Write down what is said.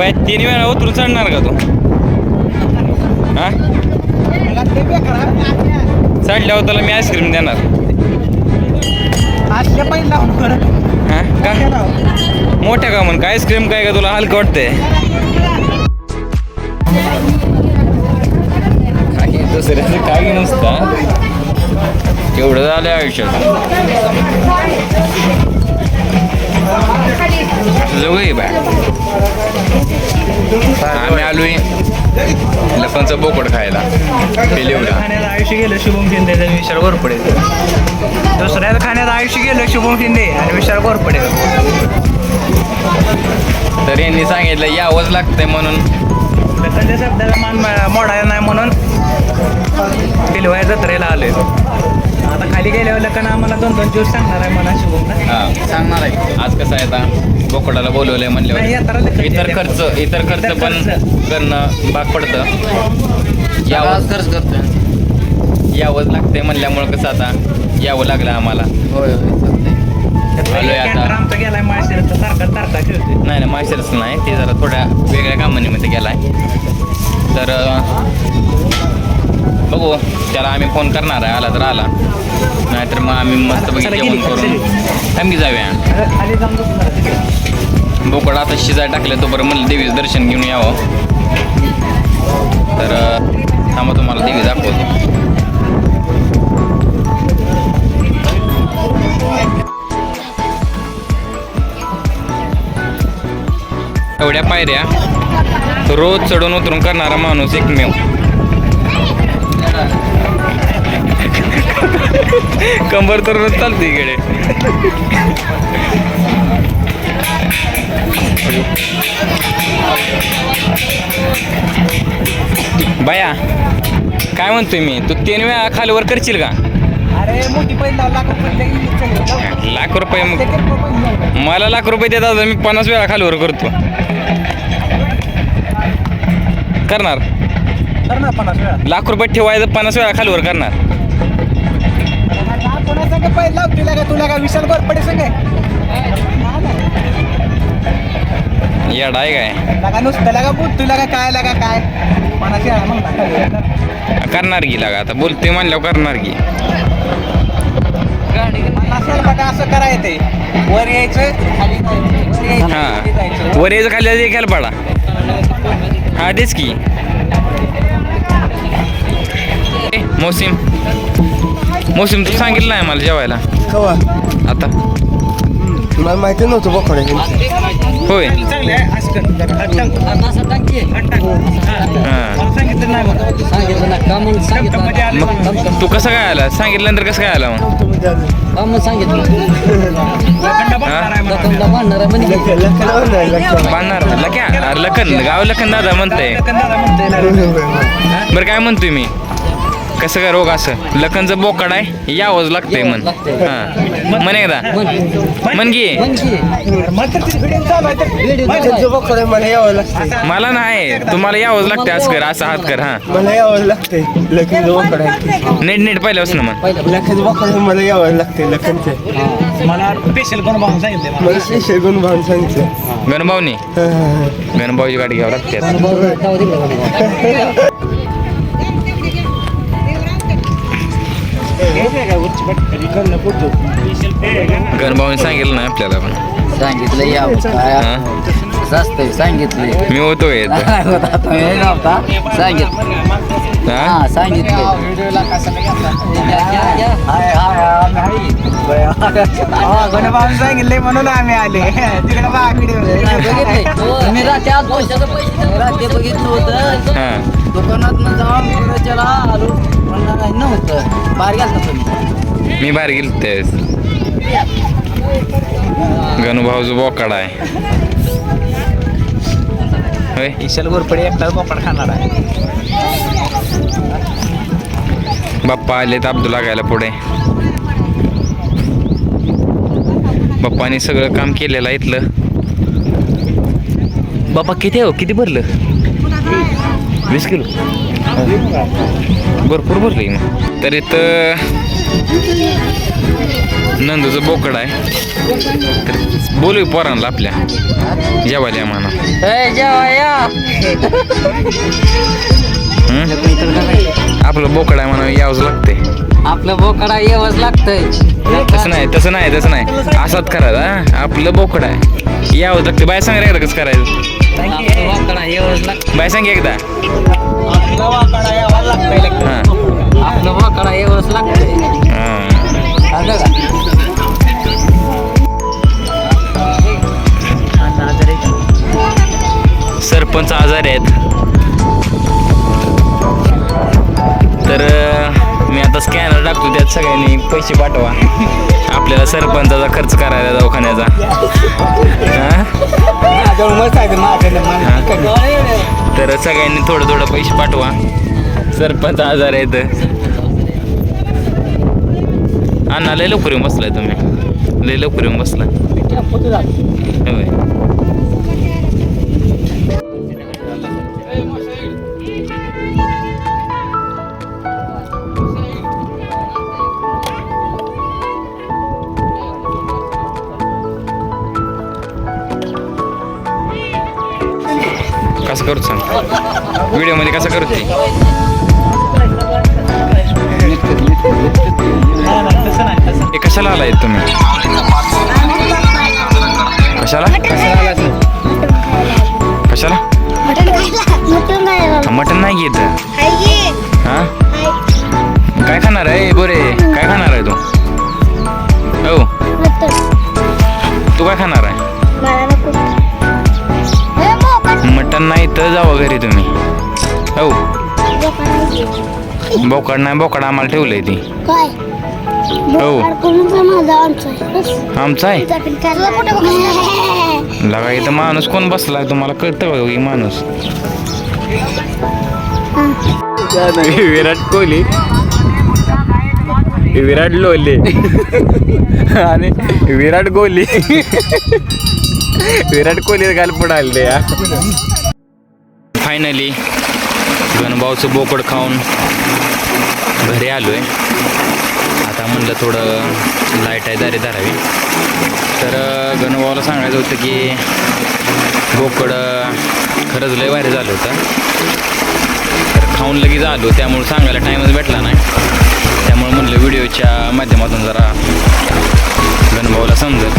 Bye तीन वेळा उतरून चढणार का तू? हा? चढल्यावर त्याला मी आईस्क्रीम देणार. हा? का? मोठ्या का म्हणून? काय आईस्क्रीम काय का तुला? हलकं वाटतंय. काही दुसऱ्याचं काही नसतं. एवढं झालं आयुष्यात. जवळ बाय आम्ही आलोय लफनचं बोकड खायला. खाण्यात आयुष्य गेलं शुभम शिंदेचा विशाल गोरपडे दुसऱ्याच खाण्यात आयुष्य गेलं शुभम शिंदे आणि विशाल गोरपडे तर यांनी सांगितलं यावंच लागतंय म्हणून. लखनच्या शब्दाला मान मोडायला नाही म्हणून. पिलवाया जत्रेला आलोय. खाली गेल्यावर लखन आम्हाला दोन दोन दिवस सांगणार आहे मला शुभम हा सांगणार आहे. आज कसं आहे आता? बोकडाला बोलवलंय नाही, यात्रा म्हणल्यावर इतर येते. खर्च इतर खर्च इतर पण खर्च. करणं भाग पडतं. यावं खर्च करतो यावंच लागतंय म्हणल्यामुळं कसं आता? यावं लागलं आम्हाला. होय आलोय आता. कॅन्टर आमचा गेलाय माळशिरसचा सारखा तारखा खेळतोय. नाही नाही मास्टर्स नाही. ते जरा थोड्या वेगळ्या कामानीमध्ये गेलाय. तर अं, बघू. त्याला आम्ही फोन करणार आहे. आला तर आला. नाहीतर मग आम्ही मस्त जेवण करून. थांबी जाऊया. बोकड आता शिजाय टाकलं तोपर्यंत म्हणलं देवीचं दर्शन घेऊन यावं. तर थांबा तुम्हाला देवी दाखवतो. एवढ्या पायऱ्या रोज चढून उतरून करणारा माणूस एकमेव. कंबर तर चालते इकडे. बाया काय म्हणतोय मी? तू तीन वेळा खालीवर करशील का? अरे मोठी पहिला लाख रुपये? मला लाख रुपये देतात मी पन्नास वेळा खालीवर करतो. करणार? लाख रुपये ठेवायचं पन्नास वेळा खालीवर करणार. कोणा संग पहिला तुला का तुला का विशाल गोरपडे संग येडा आहे काय? लगा नुसतं लगा बोल तुला का काय लगा काय करणार की लागा आता बोलते म्हणल्यावर करणार की पन्नास बघा असं करायचं ते वर यायचं खाली जायचं, वर यायचं, खाली हा वर यायचं खाली जायचं. हा तेच की. मोसिम मोसिम तू सांगितलं नाही मला जेवायला. कवा? आता. मला माहिती नव्हतं बोकडे होय. सांगितलं. मग तू कसं काय आला? सांगितल्यानंतर कसं काय आला मग? मला. बांधणार लक्या अरे लखन गाव लखन दादा म्हणतंय. बरं काय म्हणतोय मी? कसं काय रोग असं? लखनचं बोकड आहे यावंच लागतंय म्हण. हा. म्हण एकदा. म्हण. की. मला यावं लागतंय. मला नाही तुम्हाला यावंच लागतंय असं कर असं हात कर हा. मला यावं लागतंय. लखनचं बोकड आहे. नीट नीट पहिल्यापासून मग लखनचं बोकड मला यावं लागतंय लखनचे. मला स्पेशल कोण भाऊन सांगितले मला. स्पेशल गुण भाऊन सांगितलं गणभाऊनी. गणभाऊची गाडी घ्यावं लागते गणभाऊनी सांगितलं नाही आपल्याला पण. सांगितलं या हा? असतंय सांगितलंय मी होतो नव्हता. सांगितलं. हा? सांगितलं. हाय हाय आम्ही हाय. गणभाऊन सांगितले म्हणून आम्ही आले. तिकडे बघा व्हिडिओ. नाही बघितलंय. मी रात्री आज पैशाचं पैसे रात्री बघितलं होतं. हा. दुकानात बाहेर गेलता तुम्ही? मी बाहेर गेलो त्यावेळेस. गणभाऊचं बोकाड आहे. विशाल गोरपडे एकटाच बोकड खाणार आहे. बाप्पा आलेत अब्दुल लागायला पुढे. बाप्पाने सगळं काम केलेलं आहे इथलं. बाप्पा किती हो? किती भरलं? वीस किलो? भरपूर भरलं मग तर इथं नंदूचं बोकड आहे. तर बोलू पोरांना आपल्या. जेवायला म्हणा? आपलं बोकड आहे म्हणा यावंच लागते आपलं बोकडा येवच लागतंय. तसं नाही तसं नाही तसं नाही. असाच करायचं? आपलं बोकड आहे. यावंच लागते बाय सांग रे एकदा कसं करायचं. बाय सांग एकदा. सरपंच आजारी आहेत. तर टाकतो त्यात सगळ्यांनी पैसे पाठवा. आपल्याला सरपंचाचा खर्च करायला दवाखान्याचा. तर सगळ्यांनी थोडं थोडं पैसे पाठवा. सरपंच आजार आहेत. अण्णा लय लवकर येऊन बसलाय तुम्ही. लय लवकर येऊन बसलाय. होय. करू सांग व्हिडिओमध्ये कसं करते ते? हे कशाला आलाय तुम्ही? कशाला? कशाला? मटन नाही घेत. हा? काय खाणार आहे? बोरे काय खाणार आहे तू? हो. तू काय खाणार आहे? नाही तर जावं घरी तुम्ही. हो. बोकड नाही बोकड आम्हाला ठेवलंय ती. काय? हो. आमचा आमचा आहे? लगा इथं माणूस कोण बसलाय तुम्हाला कळतं बघा की माणूस. विराट कोहली. विराट लोले. आणि विराट कोहली. विराट कोहली घाल पुढे आले या. फायनली गणभाऊचं बोकड खाऊन घरी आलो आहे आता म्हणलं थोडं लाइट आहे दारी धरावी. तर अं, गणभाऊला सांगायचं होतं की बोकड खरंच लय भारी झालं होतं. तर खाऊन लगेच आलो त्यामुळे सांगायला टाईमच भेटला नाही. त्यामुळे म्हणलं व्हिडिओच्या माध्यमातून जरा गणभाऊला समजेल